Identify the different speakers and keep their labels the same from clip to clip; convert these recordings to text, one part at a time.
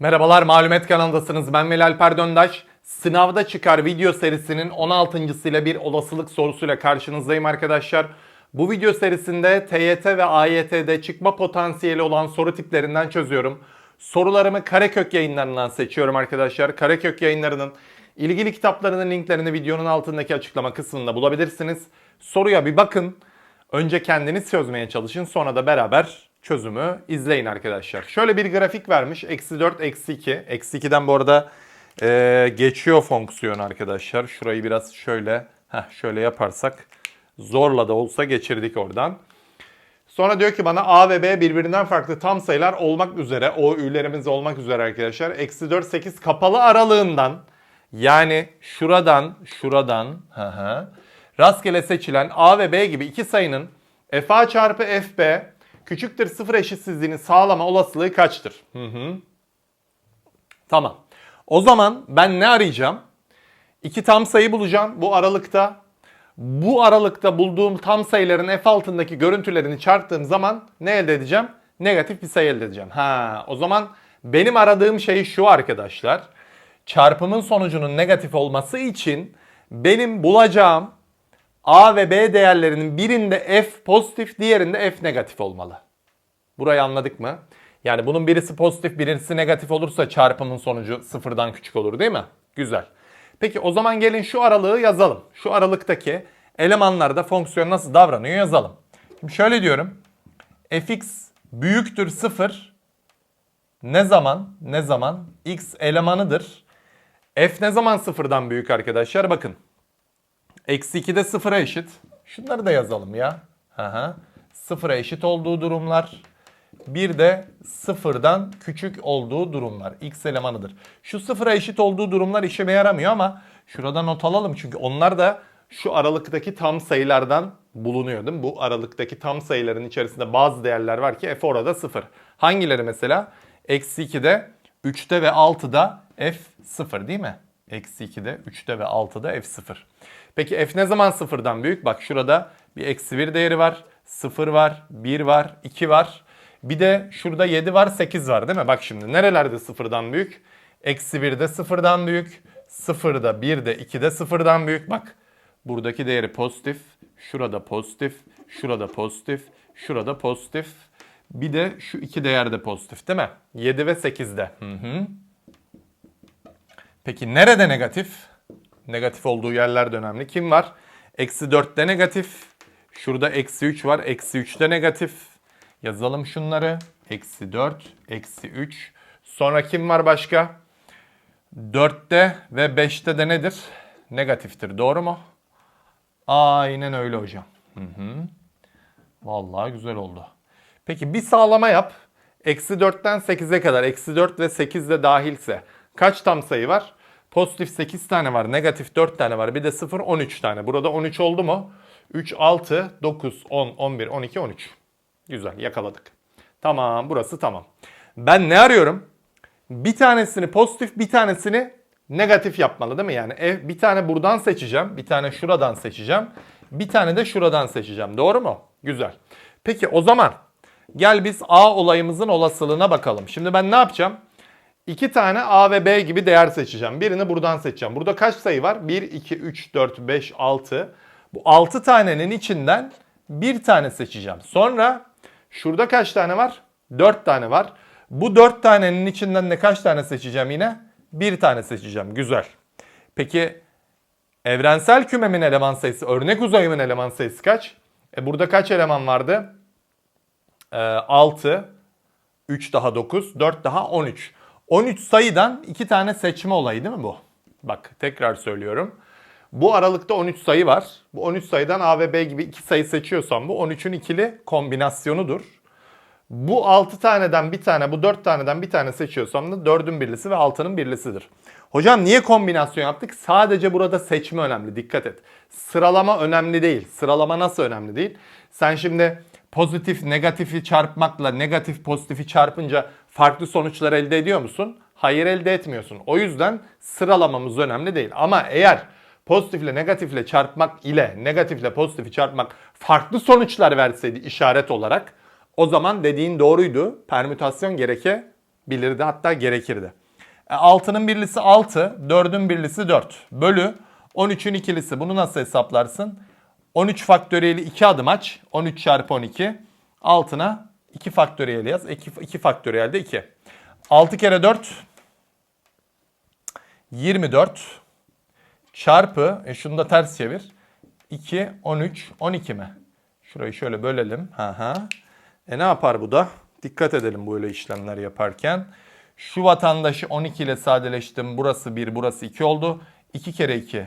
Speaker 1: Merhabalar Malumet kanalındasınız. Ben Veli Alper Döndaş. Sınavda çıkar video serisinin 16.sıyla bir olasılık sorusuyla karşınızdayım arkadaşlar. Bu video serisinde TYT ve AYT'de çıkma potansiyeli olan soru tiplerinden çözüyorum. Sorularımı Karekök yayınlarından seçiyorum arkadaşlar. Karekök yayınlarının ilgili kitaplarının linklerini videonun altındaki açıklama kısmında bulabilirsiniz. Soruya bir bakın. Önce kendiniz çözmeye çalışın sonra da beraber çözümü izleyin arkadaşlar. Şöyle bir grafik vermiş. Eksi 4, eksi 2. Eksi 2'den bu arada e, geçiyor fonksiyon arkadaşlar. Şurayı biraz şöyle heh, şöyle yaparsak zorla da olsa geçirdik oradan. Sonra diyor ki bana A ve B birbirinden farklı tam sayılar olmak üzere, o ü'lerimiz olmak üzere arkadaşlar. Eksi 4, 8 kapalı aralığından yani şuradan, şuradan, hı rastgele seçilen A ve B gibi iki sayının FA çarpı FB küçüktür sıfır eşitsizliğini sağlama olasılığı kaçtır? Hı hı. Tamam. O zaman ben ne arayacağım? İki tam sayı bulacağım bu aralıkta. Bu aralıkta bulduğum tam sayıların f altındaki görüntülerini çarptığım zaman ne elde edeceğim? Negatif bir sayı elde edeceğim. Ha, o zaman benim aradığım şey şu arkadaşlar. Çarpımın sonucunun negatif olması için benim bulacağım A ve B değerlerinin birinde f pozitif, diğerinde f negatif olmalı. Burayı anladık mı? Yani bunun birisi pozitif, birisi negatif olursa çarpımın sonucu sıfırdan küçük olur değil mi? Güzel. Peki o zaman gelin şu aralığı yazalım. Şu aralıktaki elemanlarda fonksiyon nasıl davranıyor yazalım. Şimdi şöyle diyorum. fx büyüktür 0 ne zaman ne zaman x elemanıdır. f ne zaman sıfırdan büyük arkadaşlar bakın. Eksi 2 de sıfıra eşit. Şunları da yazalım ya. Hı. Sıfıra eşit olduğu durumlar. Bir de sıfırdan küçük olduğu durumlar. X elemanıdır. Şu sıfıra eşit olduğu durumlar işime yaramıyor ama şurada not alalım. Çünkü onlar da şu aralıktaki tam sayılardan bulunuyor değil mi? Bu aralıktaki tam sayıların içerisinde bazı değerler var ki f orada sıfır. Hangileri mesela? Eksi 2'de, 3'te ve 6'da f sıfır değil mi? Eksi 2'de, 3'te ve 6'da f sıfır. Peki f ne zaman sıfırdan büyük? Bak şurada bir eksi 1 değeri var. 0 var, 1 var, 2 var. Bir de şurada 7 var, 8 var değil mi? Bak şimdi nerelerde sıfırdan büyük? Eksi 1'de sıfırdan büyük. 0'da, 1'de, 2'de sıfırdan büyük. Bak buradaki değeri pozitif. Şurada pozitif. Şurada pozitif. Şurada pozitif. Bir de şu iki değer de pozitif değil mi? 7 ve 8'de. Hı hı. Peki nerede negatif? Negatif olduğu yerler de önemli. Kim var? Eksi 4'te negatif. Şurada eksi 3 var. Eksi 3'te negatif. Yazalım şunları. Eksi 4, eksi 3. Sonra kim var başka? 4'te ve 5'te de nedir? Negatiftir. Doğru mu? Aynen öyle hocam. Hı hı. Vallahi güzel oldu. Peki bir sağlama yap. Eksi 4'ten 8'e kadar. Eksi 4 ve 8 de dahilse. Kaç tam sayı var? Pozitif 8 tane var. Negatif 4 tane var. Bir de 0 13 tane. Burada 13 oldu mu? 3, 6, 9, 10, 11, 12, 13. Güzel yakaladık. Tamam burası tamam. Ben ne arıyorum? Bir tanesini pozitif bir tanesini negatif yapmalı değil mi? Yani ev, bir tane buradan seçeceğim. Bir tane şuradan seçeceğim. Bir tane de şuradan seçeceğim. Doğru mu? Güzel. Peki o zaman gel biz A olayımızın olasılığına bakalım. Şimdi ben ne yapacağım? İki tane A ve B gibi değer seçeceğim. Birini buradan seçeceğim. Burada kaç sayı var? 1, 2, 3, 4, 5, 6. Bu 6 tanenin içinden bir tane seçeceğim. Sonra şurada kaç tane var? 4 tane var. Bu 4 tanenin içinden de kaç tane seçeceğim yine? Bir tane seçeceğim. Güzel. Peki evrensel kümemin eleman sayısı, örnek uzayımın eleman sayısı kaç? E burada kaç eleman vardı? Ee, 6, 3 daha 9, 4 daha 13. 13 sayıdan 2 tane seçme olayı değil mi bu? Bak tekrar söylüyorum. Bu aralıkta 13 sayı var. Bu 13 sayıdan A ve B gibi 2 sayı seçiyorsam bu 13'ün ikili kombinasyonudur. Bu 6 taneden bir tane, bu 4 taneden bir tane seçiyorsam da 4'ün birlisi ve 6'nın birlisidir. Hocam niye kombinasyon yaptık? Sadece burada seçme önemli. Dikkat et. Sıralama önemli değil. Sıralama nasıl önemli değil? Sen şimdi pozitif negatifi çarpmakla negatif pozitifi çarpınca farklı sonuçlar elde ediyor musun? Hayır elde etmiyorsun. O yüzden sıralamamız önemli değil. Ama eğer pozitifle negatifle çarpmak ile negatifle pozitifi çarpmak farklı sonuçlar verseydi işaret olarak o zaman dediğin doğruydu. Permütasyon gerekebilirdi. bilirdi hatta gerekirdi. E, 6'nın birlisi 6, 4'ün birlisi 4 bölü 13'ün ikilisi. Bunu nasıl hesaplarsın? 13 faktöriyeli 2 adım aç. 13 çarpı 12. Altına 2 faktöriyel yaz. 2, 2 faktöriyel de 2. 6 kere 4 24 çarpı e şunu da ters çevir. 2 13 12 mi? Şurayı şöyle bölelim. Ha ha. E ne yapar bu da? Dikkat edelim böyle işlemler yaparken. Şu vatandaşı 12 ile sadeleştim. Burası 1, burası 2 oldu. 2 kere 2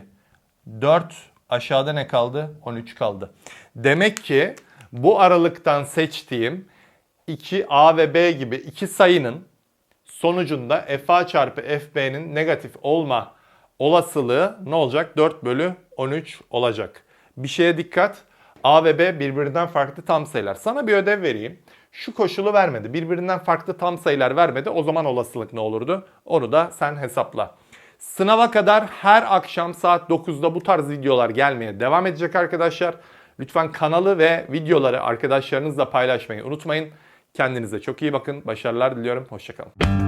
Speaker 1: 4 aşağıda ne kaldı? 13 kaldı. Demek ki bu aralıktan seçtiğim 2 A ve B gibi iki sayının sonucunda FA çarpı FB'nin negatif olma olasılığı ne olacak? 4 bölü 13 olacak. Bir şeye dikkat. A ve B birbirinden farklı tam sayılar. Sana bir ödev vereyim. Şu koşulu vermedi. Birbirinden farklı tam sayılar vermedi. O zaman olasılık ne olurdu? Onu da sen hesapla. Sınava kadar her akşam saat 9'da bu tarz videolar gelmeye devam edecek arkadaşlar. Lütfen kanalı ve videoları arkadaşlarınızla paylaşmayı unutmayın. Kendinize çok iyi bakın. Başarılar diliyorum. Hoşçakalın.